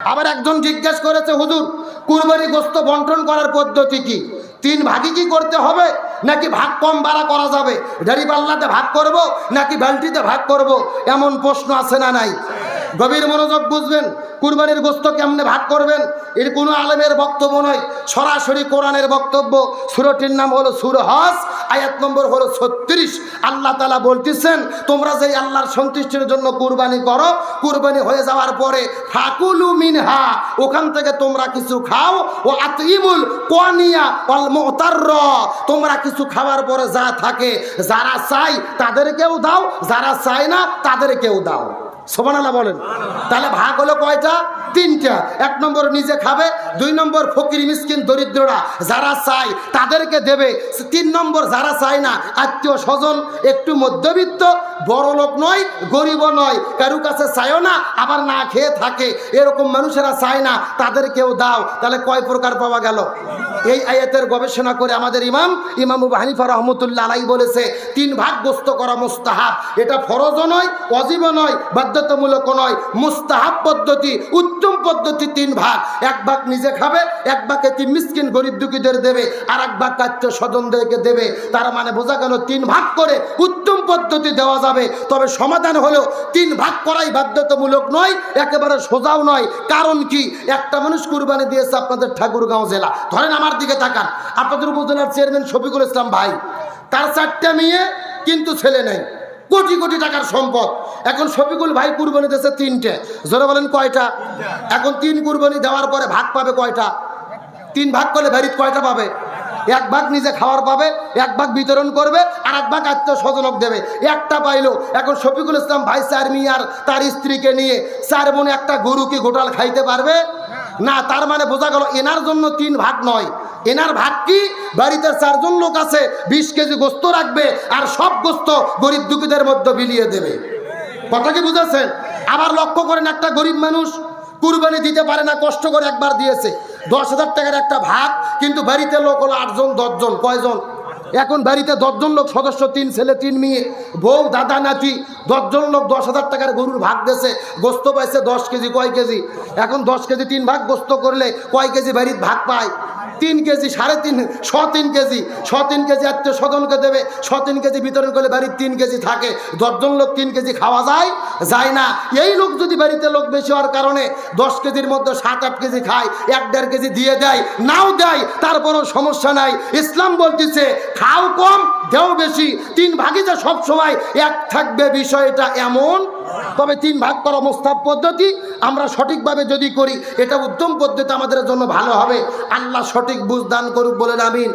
আবার একজন জিজ্ঞেস করেছে, হুজুর, কুরবানি গোস্ত বন্টন করার পদ্ধতি কি? তিন ভাগই কি করতে হবে? নাকি ভাগ কম বাড়া করা যাবে? ডাড়ি পাল্লাতে ভাগ করব, নাকি বালতিতে ভাগ করব? এমন প্রশ্ন আছে না নাই? গভীর মনোযোগ বুঝবেন, কুরবানির গোস্ত কেমনে ভাগ করবেন, এর কোনো আলেমের বক্তব্য নয়। সরাসরি কোরআনের বক্তব্য, সুরটির নাম হলো সুর হস, আয়াত নম্বর হলো ছত্রিশ। আল্লাহ তালা বলতেছেন, তোমরা যে আল্লাহর সন্তুষ্টির জন্য কুরবানি করো, কুরবানি হয়ে যাওয়ার পরে ফাকুলু মিনহা, ওখান থেকে তোমরা কিছু খাও, ও আতিমুল কোয়ানিয়া অল তোমরা কিছু খাওয়ার পরে যা থাকে, যারা চাই তাদেরকেও দাও, যারা চায় না তাদেরকেও দাও। সোমানালা বলেন। তাহলে ভাগ হলো কয়টা? তিনটা। এক নম্বর নিজে খাবে, দুই নম্বর ফকির, মিসকিন, দরিদ্ররা যারা চায় তাদেরকে দেবে। তিন নম্বর যারা চায় না, আত্মীয় স্বজন একটু মধ্যবিত্ত, বড় লোক নয়, গরিব নয় কারু কাছে চায়ও না, আবার না খেয়ে থাকে। এরকম মানুষেরা চায় না, তাদেরকেও দাও। তাহলে কয় প্রকার পাওয়া গেল? এই আয়াতের গবেষণা করে আমাদের ইমাম ইমাম হানিফা রহমতুল্লাহ আলাই বলেছে, তিন ভাগ গোস্ত করা মুস্তাহাব। এটা ফরজও নয় অজীব নয় বাধ্যতামূলক নয়। মুস্তাহাব পদ্ধতি, উত্তম পদ্ধতি তিন ভাগ। এক ভাগ নিজে খাবে, এক ভাগ এটি মিসকিন, গরিব দুঃখীদের দেবে আর এক ভাগ কাচ্য স্বজনদেরকে দেবে। তার মানে বোঝা গেল তিন ভাগ করে উত্তম পদ্ধতি দেওয়া যাবে। তবে সমাধান হলো, তিন ভাগ করাই বাধ্যতামূলক নয়, একেবারে সোজাও নয়। কারণ কি? একটা মানুষ কুরবানি দিয়েছে আপনাদের ঠাকুরগাঁও জেলা। ধরেন আমার দিকে তাকান। আপনাদের উপজেলার চেয়ারম্যান শফিকুল ইসলাম ভাই, তার চারটা মেয়ে কিন্তু ছেলে নেই। কোটি কোটি টাকার সম্পদ। এখন শফিকুল ভাই কুরবানি দিয়েছে তিনটে। জোরে বলেন কয়টা? এখন তিন কুরবানি দেওয়ার পরে ভাগ পাবে কয়টা? তিন ভাগ করলে ভ্যারিত কয়টা পাবে? এক ভাগ নিজে খাওয়ার পাবে, এক ভাগ বিতরণ করবে, আর এক ভাগ আত্মীয় স্বজনক দেবে। একটা পাইলো। এখন শফিকুল ইসলাম ভাই, চার মিয়ার তার স্ত্রীকে নিয়ে চার মনে একটা গরু কি গোটাল খাইতে পারবে? না, তার মানে বোঝা গেল এনার জন্য তিন ভাগ নয়। এনার ভাগ কি বাড়িতে চারজন লোক আছে, বিশ কেজি গোস্ত রাখবে আর সব গোস্ত গরিব দুঃখীদের মধ্যে বিলিয়ে দেবে। কথা কি বুঝেছেন? আবার লক্ষ্য করেন একটা গরিব মানুষ কুরবানি দিতে পারে না, কষ্ট করে একবার দিয়েছে। দশ হাজার টাকার একটা ভাগ, কিন্তু বাড়িতে লোক হলো আটজন, দশজন, কয়জন? এখন বাড়িতে দশজন লোক, সদস্য তিন ছেলে, তিন মেয়ে, বউ, দাদা, নাতি, দশজন লোক দশ হাজার টাকার গরুর ভাগ দিয়েছে, গোস্ত পাইছে দশ কেজি, কয় কেজি? এখন দশ কেজি তিন ভাগ গোস্ত করলে কয় কেজি বাড়ির ভাগ পায়? তিন কেজি, সাড়ে তিন, শ তিন কেজি, শ তিন কেজি আত্মীয় স্বজনকে দেবে, শ তিন কেজি বিতরণ করলে বাড়ির তিন কেজি থাকে। দশজন লোক তিন কেজি খাওয়া যায় যায় না। এই লোক যদি বাড়িতে লোক বেশি হওয়ার কারণে দশ কেজির মধ্যে সাত, আট কেজি খায়, এক, দেড় কেজি দিয়ে দেয়, নাও দেয়, তারপরও সমস্যা নাই। ইসলাম বলতেছে, খাও কম দেও বেশি। তিন ভাগই যে সব সময় এক থাকবে বিষয়টা এমন। তবে তিন ভাগ করা মোস্তাব পদ্ধতি আমরা সঠিকভাবে যদি করি, এটা উত্তম পদ্ধতি আমাদের জন্য ভালো হবে। আল্লাহ সঠিক বুঝদান করুক বলে আমিন।